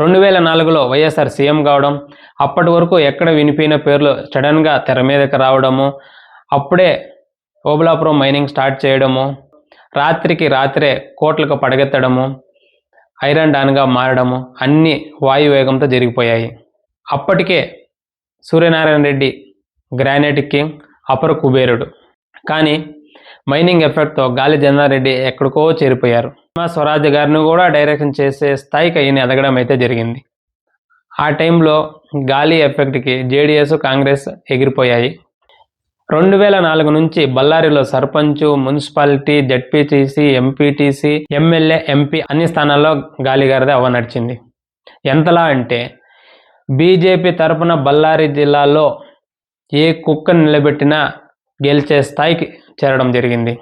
రెండు వేల నాలుగులో వైఎస్ఆర్ సీఎం కావడం అప్పటి వరకు ఎక్కడ వినిపోయిన పేర్లు సడన్గా తెర మీదకి రావడము అప్పుడే ఓబులాపురం మైనింగ్ స్టార్ట్ చేయడము రాత్రికి రాత్రే కోట్లకు పడగెత్తడము ఐరన్ డాన్గా మారడము అన్నీ వాయువేగంతో జరిగిపోయాయి. అప్పటికే సూర్యనారాయణ రెడ్డి గ్రానైట్ కింగ్ అపర కుబేరుడు. కానీ మైనింగ్ ఎఫెక్ట్తో గాలి జనారెడ్డి ఎక్కడికో చేరిపోయారు. సుష్మా స్వరాజ్ గారిని కూడా డైరెక్షన్ చేసే స్థాయికి ఈయన ఎదగడం అయితే జరిగింది. ఆ టైంలో గాలి ఎఫెక్ట్కి జేడిఎస్ కాంగ్రెస్ ఎగిరిపోయాయి. రెండు వేల నాలుగు నుంచి బళ్ళారిలో sarpanch municipality ZPTC MPTC MLA MP అన్ని స్థానాల్లో గాలి గారిదే అవ నడిచింది. ఎంతలా అంటే బీజేపీ తరపున బళ్ళారి జిల్లాలో ఏ కుక్కను నిలబెట్టినా గెలిచే స్థాయికి చేరడం జరిగింది.